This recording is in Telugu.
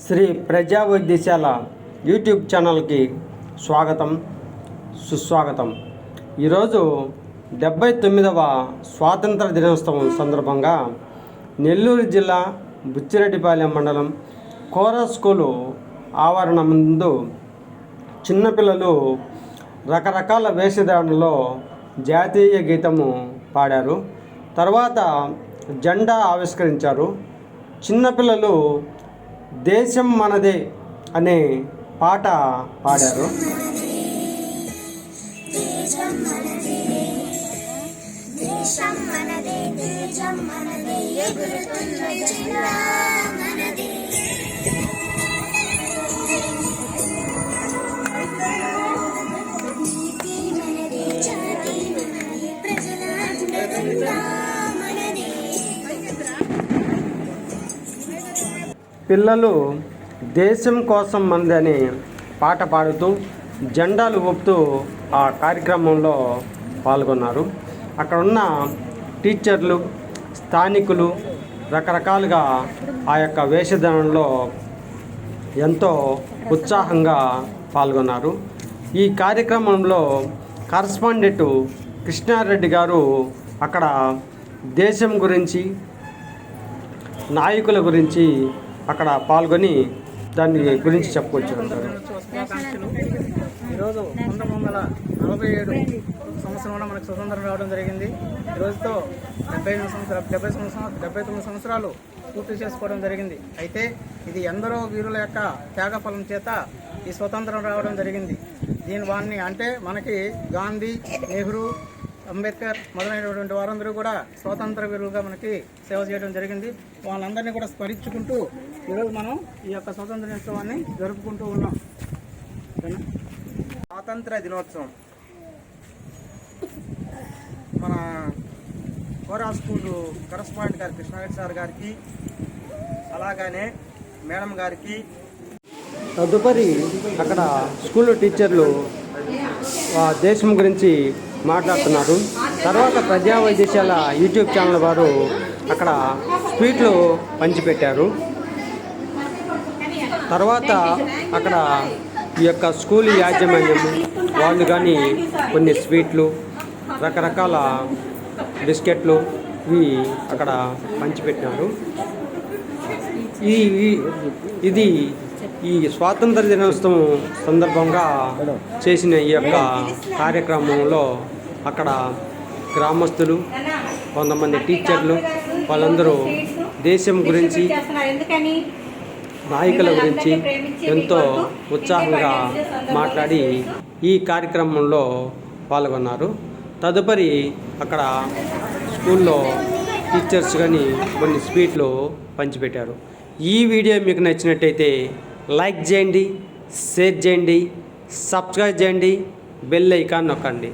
శ్రీ ప్రజా వైద్యశాల యూట్యూబ్ ఛానల్కి స్వాగతం సుస్వాగతం. ఈరోజు డెబ్బై తొమ్మిదవ స్వాతంత్ర దినోత్సవం సందర్భంగా నెల్లూరు జిల్లా బుచ్చిరెడ్డిపాలెం మండలం కోరా స్కూలు ఆవరణ ముందు చిన్నపిల్లలు రకరకాల వేషధారణలో జాతీయ గీతము పాడారు. తర్వాత జెండా ఆవిష్కరించారు. చిన్నపిల్లలు దేశం మనదే అనే పాట పాడారు. దేశం మనదే దేశం మనదే దేశం మనదే ఎగురుతున్న జెండా పిల్లలు దేశం కోసం మంది పాట పాడుతూ జెండాలు ఊపుతూ ఆ కార్యక్రమంలో పాల్గొన్నారు. అక్కడ ఉన్న టీచర్లు స్థానికులు రకరకాలుగా ఆ యొక్క వేషధనంలో ఎంతో ఉత్సాహంగా పాల్గొన్నారు. ఈ కార్యక్రమంలో కరస్పాండెంట్ కృష్ణారెడ్డి గారు అక్కడ దేశం గురించి నాయకుల గురించి అక్కడ పాల్గొని దాని గురించి చెప్పుకొచ్చు అంటారు ఈరోజు పంతొమ్మిది వందల నలభై ఏడు సంవత్సరంలో మనకు స్వతంత్రం రావడం జరిగింది. ఈరోజుతో రోజుతో డెబ్బై ఎనిమిది సంవత్సరాలు డెబ్బై సంవత్సరాలు డెబ్బై తొమ్మిది సంవత్సరాలు పూర్తి చేసుకోవడం జరిగింది. అయితే ఇది ఎందరో వీరుల యొక్క త్యాగఫలం చేత ఈ స్వతంత్రం రావడం జరిగింది. దీని వాడిని అంటే మనకి గాంధీ నెహ్రూ అంబేద్కర్ మొదలైనటువంటి వారందరూ కూడా స్వాతంత్ర వీరులుగా మనకి సేవ చేయడం జరిగింది. వాళ్ళందరినీ కూడా స్మరించుకుంటూ ఈరోజు మనం ఈ యొక్క స్వాతంత్ర దినోత్సవాన్ని జరుపుకుంటూ ఉన్నాం. స్వాతంత్ర దినోత్సవం. మన కోరా స్కూల్ కరస్పాండెంట్ గారి కృష్ణారెడ్డి సార్ గారికి అలాగనే మేడం గారికి తదుపరి అక్కడ స్కూల్ టీచర్లు ఆ దేశం గురించి మాట్లాడుతున్నారు. తర్వాత ప్రజా వైద్యశాల యూట్యూబ్ ఛానల్ వారు అక్కడ స్వీట్లు పంచిపెట్టారు. తర్వాత అక్కడ ఈ యొక్క స్కూల్ యాజమాన్యం వాళ్ళు కానీ కొన్ని స్వీట్లు రకరకాల బిస్కెట్లు ఇవి అక్కడ పంచిపెట్టినారు. ఈ- ఇది ఈ స్వాతంత్ర దినోత్సవం సందర్భంగా చేసిన ఈ యొక్క కార్యక్రమంలో అక్కడ గ్రామస్తులు కొంతమంది టీచర్లు వాళ్ళందరూ దేశం గురించి నాయకుల గురించి ఎంతో ఉత్సాహంగా మాట్లాడి ఈ కార్యక్రమంలో పాల్గొన్నారు. తదుపరి అక్కడ స్కూల్లో టీచర్స్ కానీ కొన్ని స్వీట్లు పంచిపెట్టారు. ఈ వీడియో మీకు నచ్చినట్టయితే లైక్ చేయండి షేర్ చేయండి సబ్స్క్రైబ్ చేయండి బెల్ ఐకాన్ నొక్కండి.